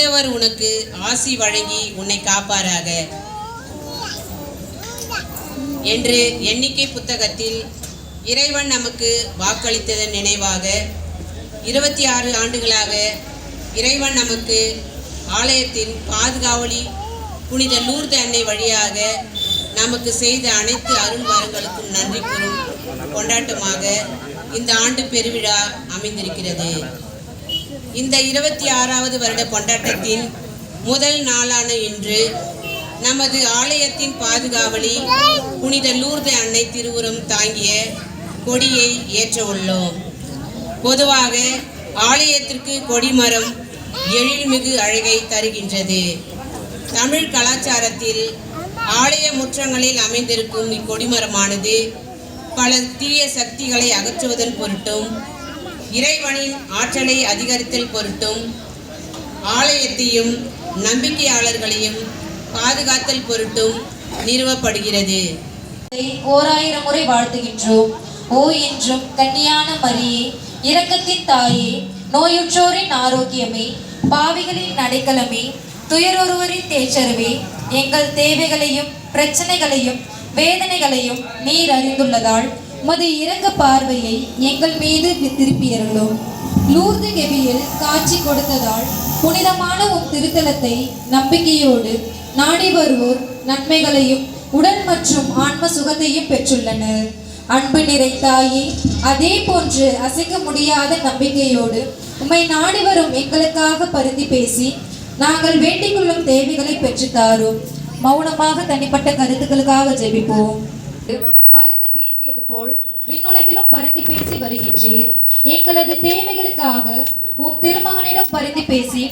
ஆண்டவர் உனக்கு ஆசி வழங்கி உன்னை காப்பாராக. என்று எண்ணிக்கை புத்தகத்தில் இறைவன் நமக்கு வாக்களித்ததன் நினைவாக இருபத்தி ஆறு ஆண்டுகளாக இறைவன் நமக்கு ஆலயத்தின் பாதுகாவலி புனித லூர்து அன்னை வழியாக நமக்கு செய்த அனைத்து அருள்வாரங்களுக்கும் நன்றி கூறும் கொண்டாட்டமாக இந்த ஆண்டு பெருவிழா அமைந்திருக்கிறது. இந்த இருபத்தி ஆறாவது வருட கொண்டாட்டத்தின் முதல் நாளான இன்று நமது ஆலயத்தின் பாதுகாவலி புனித லூர்து அன்னை திருவுரம் தாங்கிய கொடியை ஏற்ற உள்ளோம். பொதுவாக ஆலயத்திற்கு கொடிமரம் எழில்மிகு அழகை தருகின்றது. தமிழ் கலாச்சாரத்தில் ஆலய முற்றங்களில் அமைந்திருக்கும் இக்கொடிமரமானது பல தீய சக்திகளை அகற்றுவதன் பொருட்டும் இறைவனின் ஆற்றலை அதிகரித்தல் பொருட்டும் ஆலயத்தையும் நம்பிக்கையாளர்களையும் பாதுகாத்தல் பொருட்டும் நிறுவப்படுகிறது. ஓராயிரம் முறை வாழ்த்துகின்றோம். ஓ என்றும் கன்னியான மரியே இரக்கத்தின் தாயே நோயுற்றோரின் ஆரோக்கியமே பாவிகளின் அடைக்கலமே துயரொருவரின் தேச்சருவே எங்கள் தேவைகளையும் பிரச்சனைகளையும் வேதனைகளையும் நீர் அறிந்துள்ளதால் உமது இறங்க பார்வையை எங்கள் மீது திருப்பியருளும் லூர்து கெபியில் காட்சி கொடுத்ததால் புனிதமான உம் திருத்தலத்தை நம்பிக்கையோடு நாடி வருவோர் நன்மைகளையும் உடல் மற்றும் ஆன்ம சுகத்தையும் பெற்றுள்ளனர். அன்பு நிறை தாயே அதே போன்று அசைக்க முடியாத நம்பிக்கையோடு உம்மை நாடி வரும் எங்களுக்காக பருந்தி பேசி நாங்கள் வேண்டிக் கொள்ளும் தேவைகளை பெற்றுத்தாரோம் மௌனமாக தனிப்பட்ட கருத்துக்களுக்காக ஜெபிப்போம். பரிந்து பேசியது போல் விண்ணுலகிலும் பரிந்து பேசி வருகின்றீர். எங்களது தேவைகளுக்காக உம் திருமகனிடம் பரிந்து பேசி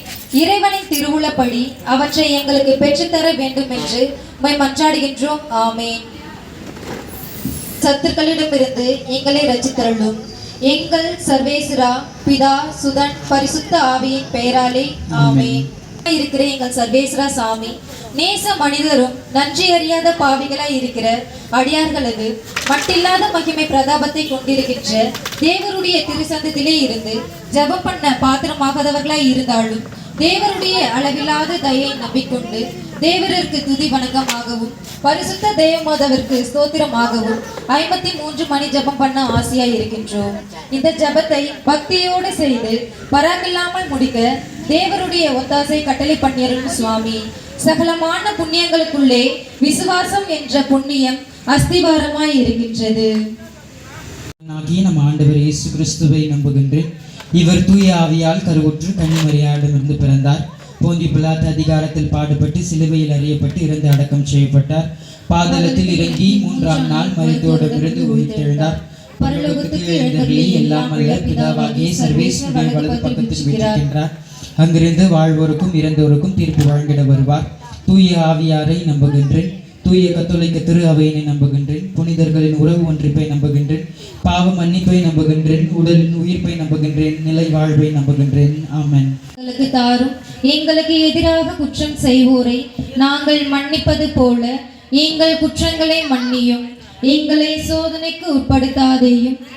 இறைவனின் திருவுளப்படி அவற்றை எங்களுக்கு பெற்றுத்தர வேண்டும் என்று உம்மை மன்றாடுகின்றோம். ஆமே சத்துக்களிடமிருந்து எங்களை ரச்சித்தருளும். எங்கள் சர்வேஸ்வரா பிதா சுதன் பரிசுத்த ஆவியின் பெயராலே. ஆமே இருக்கிற எங்கள் சர்வேஸ்வரா சாமி நேச மனிதரும் நன்றி அறியாத பாவிகளாய் இருக்கிற அடியார்களது மட்டில்லாத மகிமை பிரதாபத்தை கொண்டிருக்கின்ற தேவருடைய திருச்சந்தத்திலே இருந்து ஜெபம் பண்ண பாத்திரமாகாதவர்களாய் இருந்தாலும் தேவருடைய அளவில்லாத தயை நம்பிக்கொண்டு தேவரருக்கு துதி வணக்கமாகவும் பரிசுத்த தேவமாதவருக்கு ஸ்தோத்திரமாகவும் ஐம்பத்தி மூன்று மணி ஜெபம் பண்ண ஆசையாய் இருக்கின்றோம். இந்த ஜெபத்தை பக்தியோடு செய்து பராக்கில்லாமல் முடிக்க தேவருடைய ஒத்தாசை கட்டளை பண்ணியருளும் சுவாமி சகலமான புண்ணியங்களுக்குள்ளே விசுவாசம் என்ற புண்ணியம் அஸ்திவாரமாய் இருக்கின்றது. ஆகிய நம் ஆண்டவர் இயேசு கிறிஸ்துவை நம்புகின்றேன். இவர் தூய ஆவியால் கருவுற்று கன்னிமரியாரிடமிருந்து பிறந்தார். போந்தி பிலாத் அதிகாரத்தில் பாடுபட்டு சிலுவையில் அறியப்பட்டு இறந்து அடக்கம் செய்யப்பட்டார். பாதளத்தில் இறங்கி மூன்றாம் நாள் மருத்துவரிடமிருந்து உயிர்த்தெழுந்தார். பரலோகத்துக்கு எழுந்தருளி எல்லாம் அல்ல பிதாவாகிய சர்வேஸ்வருடைய வலது பக்கத்தில் வீற்றிருக்கின்றார் அங்கிருந்து வாழ்வோருக்கும் இறந்தோருக்கும் தீர்ப்பு வழங்கிட வருவார். தூய ஆவியாரை நம்புகின்றேன். தூய கத்தோலிக்க திரு அவையினை நம்புகின்றேன். புனிதர்களின் உறவு ஒன்றிப்பை நம்புகின்றேன். பாவ மன்னிப்பை நம்புகின்றேன். உடலின் உயிர்ப்பை நம்புகின்றேன். நிலை வாழ்வை நம்புகின்றேன். ஆமன். எங்களுக்கு தாரும். எங்களுக்கு எதிராக குற்றம் செய்வோரை. நாங்கள் மன்னிப்பது போல எங்கள் குற்றங்களை மன்னியும். எங்களை சோதனைக்கு உட்படுத்தாதேயும்.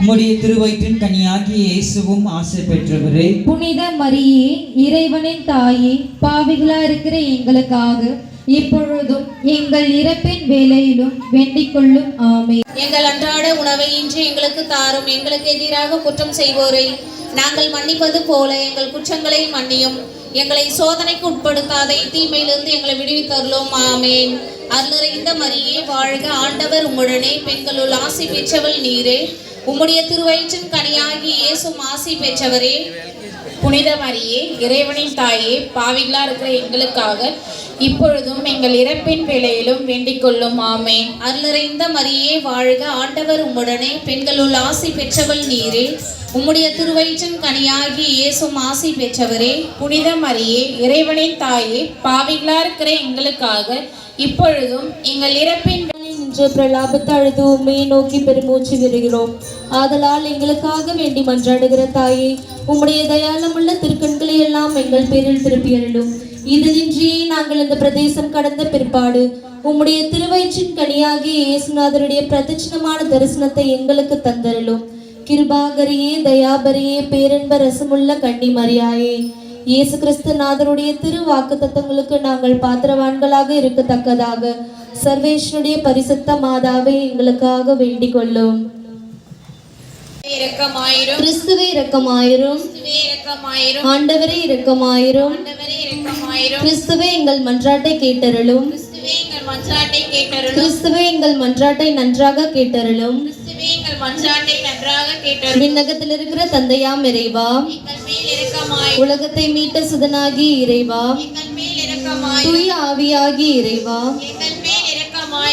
உம்முடைய திருவயிற்றின் கனியாகிய இயேசுவும் ஆசை பெற்றவரே. புனித மரியே இறைவனின் தாயே பாவிகளாயிருக்கிற எங்களுக்காக இப்பொழுதும் எங்கள் இறப்பின் வேளையிலும் வேண்டிக் கொள்ளும். ஆமென். எங்கள் அன்றாட உணவை இன்று எங்களுக்கு தாரும். எங்களுக்கு எதிராக குற்றம் செய்வோரை நாங்கள் மன்னிப்பது போல எங்கள் குற்றங்களை மன்னியும். எங்களை சோதனைக்கு உட்படுத்தாத தீமையிலிருந்து எங்களை விடுவித்தருளும். ஆமேன். அருளிறைந்த மரியே வாழ்க ஆண்டவர் உம்முடனே. பெண்களுள் ஆசி பெற்றவள் நீரே. உம்முடைய திருவயிற்றின் கனியாகி இயேசும் மாசி பெற்றவரே புனித மரியே இறைவனின் தாயே பாவிகளா இருக்கிற எங்களுக்காக இப்பொழுதும் எங்கள் இறப்பின் வேலையிலும் வேண்டிக் கொள்ளும். ஆமே அருளிறைந்த மரியே வாழ்க ஆண்டவர் உம்முடனே. பெண்களுள் ஆசி பெற்றவள் நீரே. உம்முடைய திருவயிற்றின் கனியாகி இயேசும் ஆசி பெற்றவரே புனித மரியே இறைவனின் தாயே பாவிகளா இருக்கிற எங்களுக்காக இப்பொழுதும் எங்கள் இறப்பின் நின்று பிரலாபத்து அழுது உண்மையை நோக்கி பெருமூச்சு விடுகிறோம். ஆதலால் எங்களுக்காக வேண்டி மன்றாடுகிற தாயே உம்முடைய தயாளமுள்ள திருக்கண்களை எல்லாம் எங்கள் பேரில் திருப்பி அருளும். இது நின்றியே நாங்கள் இந்த பிரதேசம் கடந்த பிற்பாடு உம்முடைய திருவயிற்றின் கனியாகிய இயேசுநாதருடைய பிரதட்சணமான தரிசனத்தை எங்களுக்கு தந்தருளும். கிருபாகரியே தயாபரியே பேரன்ப ரசமுள்ள கன்னி மரியாயே இயேசு கிறிஸ்து நாதருடைய திரு வாக்கு தத்தங்களுக்கு நாங்கள் பாத்திரவான்களாக இருக்கத்தக்கதாக சர்வேஸ்வருடைய பரிசுத்த மாதாவை எங்களுக்காக வேண்டிக் கொள்ளும் கிறிஸ்துவே இரக்கமாயிரும். ஆண்டவரே இரக்கமாயிரும். கிறிஸ்துவே எங்கள் மன்றாட்டை கேட்டருளும். கிறிஸ்துவே எங்கள் மன்றாட்டை நன்றாக கேட்டருளும். விண்ணகத்தில் இருக்கிற தந்தையாம் இறைவா. உலகத்தை மீட்ட சுதனாகி இறைவா. தூய ஆவியாகி இறைவா.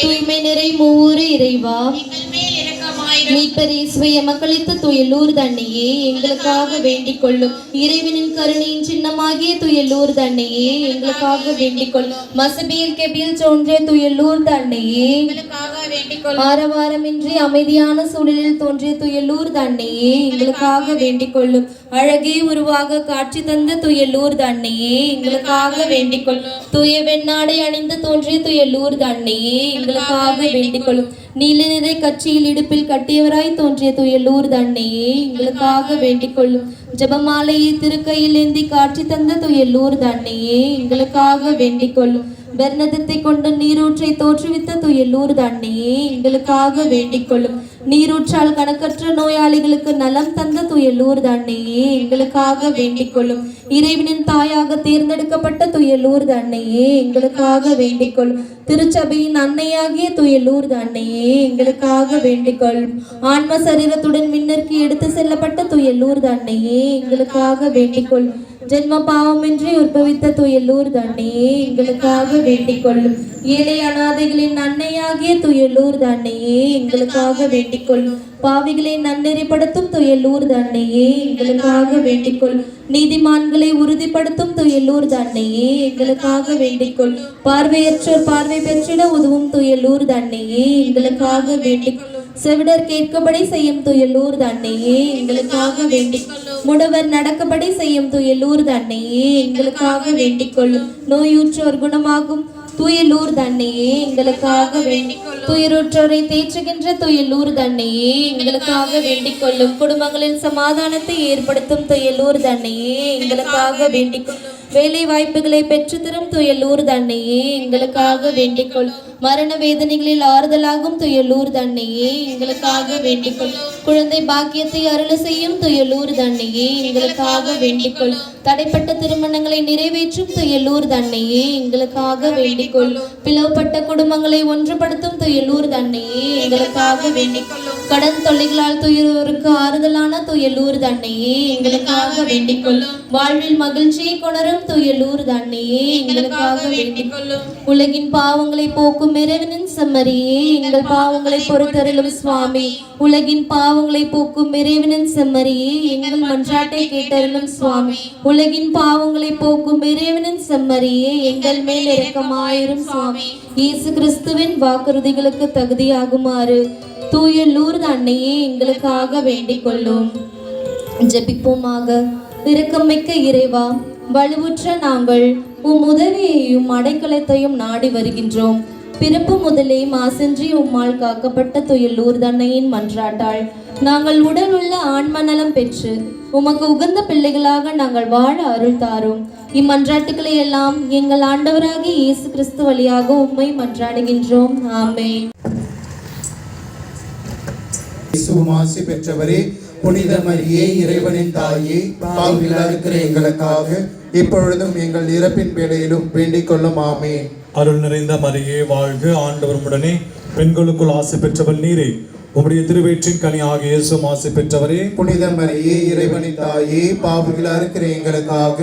தூய்மை நிறை மூவூறு இறைவா. மீட்பர் துயலூர் தன்னையே எங்களுக்காக வேண்டிக் கொள்ளும் இறைவனின் கருணையின் சின்னமாகிய துயலூர் தன்னையே எங்களுக்காக வேண்டிக் கொள்ளும் மசபியில் கெபியில் தோன்றிய துயலூர் தன்னையே ஆரவாரமின்றி அமைதியான சூழலில் தோன்றிய துயலூர் தன்னையே எங்களுக்காக வேண்டிக் கொள்ளும் அழகே உருவாக காட்சி தந்த துயலூர் தன்னையே எங்களுக்காக வேண்டிக் கொள்ளும் தூய வெண்ணாடை அணிந்து தோன்றிய துயலூர் தன்னையே எங்களுக்காக வேண்டிக் கொள்ளும் நீல நிறை கட்சியில் இடுப்பில் கட்டியவராய் தோன்றிய துயலூர் தன்னையே எங்களுக்காக வேண்டிக் கொள்ளும் ஜெபமாலையை திருக்கையில் ஏந்தி காட்சி தந்த துயலூர் தன்னையே எங்களுக்காக வேண்டிக் கொள்ளும் பெர்ணதத்தை கொண்டு நீரூற்றை தோற்றுவித்த துயலூர் தன்னையே எங்களுக்காக வேண்டிக் கொள்ளும் நீரூற்றால் கணக்கற்ற நோயாளிகளுக்கு நலம் தந்த துயலூர் தன்னையே எங்களுக்காக வேண்டிக் கொள்ளும் இறைவனின் தாயாக தேர்ந்தெடுக்கப்பட்ட துயலூர் தன்னையே எங்களுக்காக வேண்டிக் கொள்ளும் திருச்சபையின் அன்னையாகிய துயலூர் தன்னையே எங்களுக்காக வேண்டிக் கொள்ளும் ஆன்ம சரீரத்துடன் மின்னருக்கு எடுத்து செல்லப்பட்ட துயலூர் தன்னையே எங்களுக்காக வேண்டிக்கொள். ஜென்ம பாவமின்றி உற்பவித்த துயலூர் தன்னையே எங்களுக்காக வேண்டிக்கொள்ளும் ஏழை அனாதைகளின் அன்னையாகிய துயலூர் தன்னையே எங்களுக்காக வேண்டிக்கொள்ளும் பாவிகளை நன்னெறிப்படுத்தும் துயலூர் தன்னையே எங்களுக்காக வேண்டிக்கொள். நீதிமான்களை உறுதிப்படுத்தும் துயலூர் தன்னையே எங்களுக்காக வேண்டிக்கொள். பார்வையற்றோர் பார்வை பெற்றிட உதவும் துயலூர் தன்னையே எங்களுக்காக வேண்டிக் செவிடர் கேட்கபடி செய்யும் துயலூர் தன்னையே எங்களுக்காக வேண்டிக் முடவர் நடக்கபடி செய்யும் துயலூர் தன்னையே எங்களுக்காக வேண்டிக் கொள்ளும் நோயுற்றோர் குணமாகும் துயலூர் தன்னையே எங்களுக்காக வேண்டிக் துயருற்றோரை தேற்றுகின்ற துயலூர் தன்னையே எங்களுக்காக வேண்டிக் கொள்ளும் குடும்பங்களில் சமாதானத்தை ஏற்படுத்தும் துயலூர் தன்னையே எங்களுக்காக வேண்டிக் கொள்ளும் வேலை வாய்ப்புகளை பெற்றுத்தரும் துயலூர் தன்னையே எங்களுக்காக வேண்டிக் மரண வேதனைகளில் ஆறுதலாகும் துயலூர் தன்னையே எங்களுக்காக வேண்டிக் குழந்தை பாக்கியத்தை அருள் செய்யும் துயலூர் தன்னையே எங்களுக்காக வேண்டிக் தடைப்பட்ட திருமணங்களை நிறைவேற்றும் துயலூர் தன்னையே எங்களுக்காக வேண்டிக் கொள்ளும் பிளவுபட்ட குடும்பங்களை ஒன்றுபடுத்தும் துயலூர் தன்னையே எங்களுக்காக வேண்டிக் கொள்ளும் கடன் தொல்லைகளால் துயரோருக்கு ஆறுதலான துயலூர் தன்னையே. எங்களுக்காக வேண்டிக் கொள்ளும் வாழ்வில் மகிழ்ச்சியை கொணரும் துயலூர் தன்னையே. எங்களுக்காக வேண்டிக் கொள்ளும் உலகின் பாவங்களை போக்கும் இறைவனின் செம்மறியே. எங்கள் பாவங்களை பொறுத்தருளும் சுவாமி. உலகின் பாவங்களை போக்கும் இறைவனின் செம்மறியே. எங்கள் மன்றாட்டை கேட்டருளும் சுவாமி. உலகின் பாவங்களை போக்கும் இறைவனின் செம்மறியே. எங்கள் மேல் இரக்கமாயிரும் சுவாமி. இயேசு கிறிஸ்துவின் வாக்குறுதிகளுக்கு தகுதியாகுமாறு. தூய லூர்து அன்னையே எங்களுக்காக வேண்டிக் கொள்ளும் ஜெபிப்போமாக. இரக்கமிக்க இறைவா வலுவுற்ற நாங்கள் உம் உதவியையும் அடைக்கலத்தையும் நாடி வருகின்றோம். பிறப்பு முதலே மாசின்றி உம்மால் காக்கப்பட்ட துயலூர் தன்னையின் மன்றாட்டாள். நாங்கள் உடல் உள்ள ஆன்மநலம் பெற்று உமக்கு உகந்த பிள்ளைகளாக நாங்கள் வாழ அருள் தாரும். இம்மன்றாட்டுக்களை எல்லாம் எங்கள் ஆண்டவராகிய இயேசு கிறிஸ்து வழியாக உம்மை மன்றாடுகின்றோம். ஆமென். இயேசுவும் ஆசி பெற்றவரே புனித மரியே இறைவனின் தாயே பாவிலா இருக்கிற எங்களுக்காக இப்பொழுதும் எங்கள் இறப்பின் வேளையிலும் வேண்டிக் கொள்ளும் ஆமே அருள் நிறைந்த மரியே வாழ்க ஆண்டவர் உடனே பெண்களுக்குள் ஆசை பெற்றவள் நீரே. உம்முடைய திருவயிற்றின் கனியாக இயேசு ஆசி பெற்றவரே. புனித மரியே இறைவனின் தாயே பாவிகளா இருக்கிற எங்களுக்காக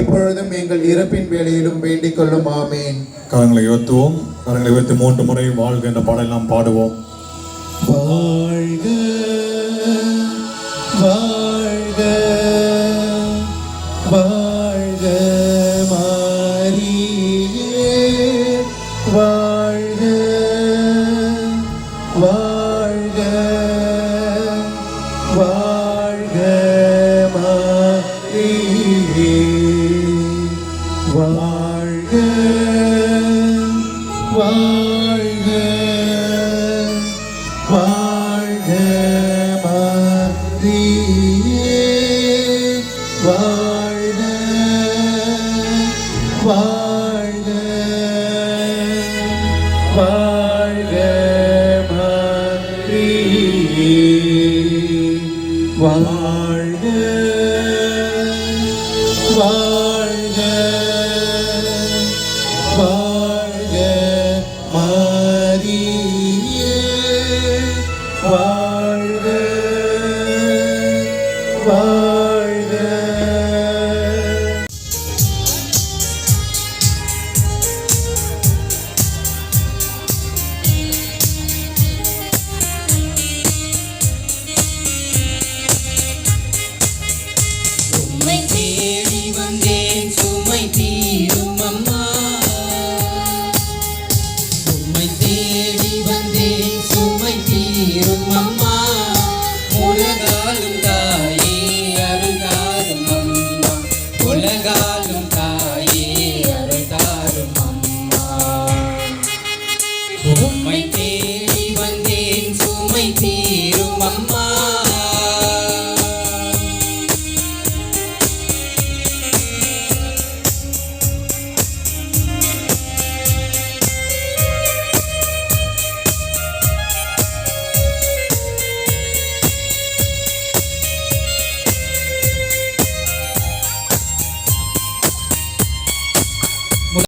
இப்பொழுதும் எங்கள் இறப்பின் வேளையிலும் வேண்டிக் கொள்ளும் ஆமேன். கரங்களை உயர்த்துவோம். கரங்களை உயர்த்தி மூன்று முறை வாழ்க என்ற பாடல் நாம் பாடுவோம். வாழ்க வாழ்க. வாழ்க